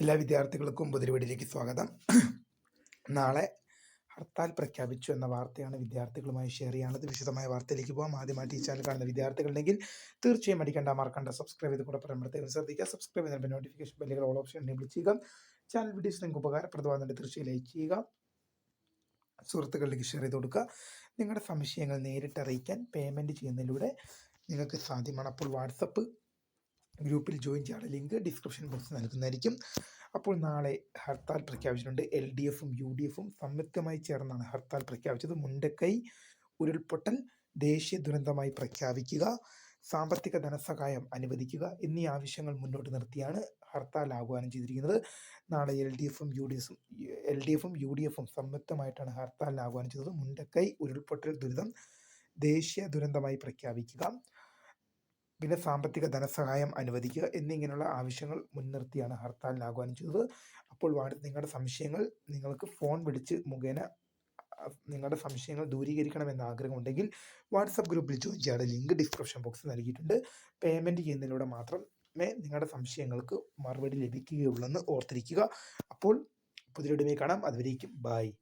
എല്ലാ വിദ്യാർത്ഥികൾക്കും പുതിരുവീടിലേക്ക് സ്വാഗതം. നാളെ ഹർത്താൽ പ്രഖ്യാപിച്ചു എന്ന വാർത്തയാണ് വിദ്യാർത്ഥികളുമായി ഷെയർ ചെയ്യാനുള്ളത് വിശദമായ വാർത്തയിലേക്ക് പോകാം ആദ്യമായിട്ട് ഈ ചാനൽ കാണുന്ന വിദ്യാർത്ഥികളുണ്ടെങ്കിൽ തീർച്ചയായും അടിക്കേണ്ട മറക്കണ്ട സബ്സ്ക്രൈബ് ചെയ്ത് കൂടെ പറയുമ്പോഴത്തേക്കും ശ്രദ്ധിക്കുക. സബ്സ്ക്രൈബ് ചെയ്യുന്ന നോട്ടിഫിക്കേഷൻ ബെല്ലുകൾ ഓൾ ഓപ്ഷൻ എനേബിൾ ചെയ്യുക. ചാനൽ വീഡിയോസ് നിങ്ങൾക്ക് ഉപകാരപ്രദമാകുന്നുണ്ട്. തീർച്ചയായും ലൈക്ക് ചെയ്യുക. സുഹൃത്തുക്കളിലേക്ക് ഷെയർ ചെയ്ത് കൊടുക്കുക. നിങ്ങളുടെ സംശയങ്ങൾ നേരിട്ട് അറിയിക്കാൻ പേയ്മെന്റ് ചെയ്യുന്നതിലൂടെ നിങ്ങൾക്ക് സാധ്യമാണ്. അപ്പോൾ വാട്സപ്പ് ഗ്രൂപ്പിൽ ജോയിൻ ചെയ്യാനുള്ള ലിങ്ക് ഡിസ്ക്രിപ്ഷൻ ബോക്സ് നൽകുന്നതായിരിക്കും. അപ്പോൾ നാളെ ഹർത്താൽ പ്രഖ്യാപിച്ചിട്ടുണ്ട്. എൽ ഡി എഫും യു ഡി എഫും സംയുക്തമായി ചേർന്നാണ് ഹർത്താൽ പ്രഖ്യാപിച്ചത്. മുണ്ടക്കൈ ഉരുൾപൊട്ടൽ ദേശീയ ദുരന്തമായി പ്രഖ്യാപിക്കുക സാമ്പത്തിക ധനസഹായം അനുവദിക്കുക എന്നീ ആവശ്യങ്ങൾ മുന്നോട്ട് നിർത്തിയാണ് ഹർത്താൽ ആഹ്വാനം ചെയ്തിരിക്കുന്നത്. നാളെ എൽ ഡി എഫും യു ഡി എഫും എൽ ഡി എഫും യു ഡി എഫും സംയുക്തമായിട്ടാണ് ഹർത്താൽ ആഹ്വാനം ചെയ്തത്. മുണ്ടക്കൈ ഉരുൾപൊട്ടൽ ദുരിതം ദേശീയ ദുരന്തമായി പ്രഖ്യാപിക്കുക. പിന്നെ സാമ്പത്തിക ധനസഹായം അനുവദിക്കുക എന്നിങ്ങനെയുള്ള ആവശ്യങ്ങൾ മുൻനിർത്തിയാണ് ഹർത്താൽ ആഹ്വാനം ചെയ്തത്. അപ്പോൾ നിങ്ങളുടെ സംശയങ്ങൾ നിങ്ങൾക്ക് ഫോൺ വിളിച്ച് മുഖേന നിങ്ങളുടെ സംശയങ്ങൾ ദൂരീകരിക്കണമെന്ന് ആഗ്രഹമുണ്ടെങ്കിൽ വാട്സപ്പ് ഗ്രൂപ്പിൽ ജോയിൻ ചെയ്യാതെ ലിങ്ക് ഡിസ്ക്രിപ്ഷൻ ബോക്സിൽ നൽകിയിട്ടുണ്ട്. പേയ്മെന്റ് ചെയ്യുന്നതിലൂടെ മാത്രമേ നിങ്ങളുടെ സംശയങ്ങൾക്ക് മറുപടി ലഭിക്കുകയുള്ളൂ എന്ന് ഓർത്തിരിക്കുക. അപ്പോൾ പുതിയ കാണാം. അതുവരേക്കും ബായ്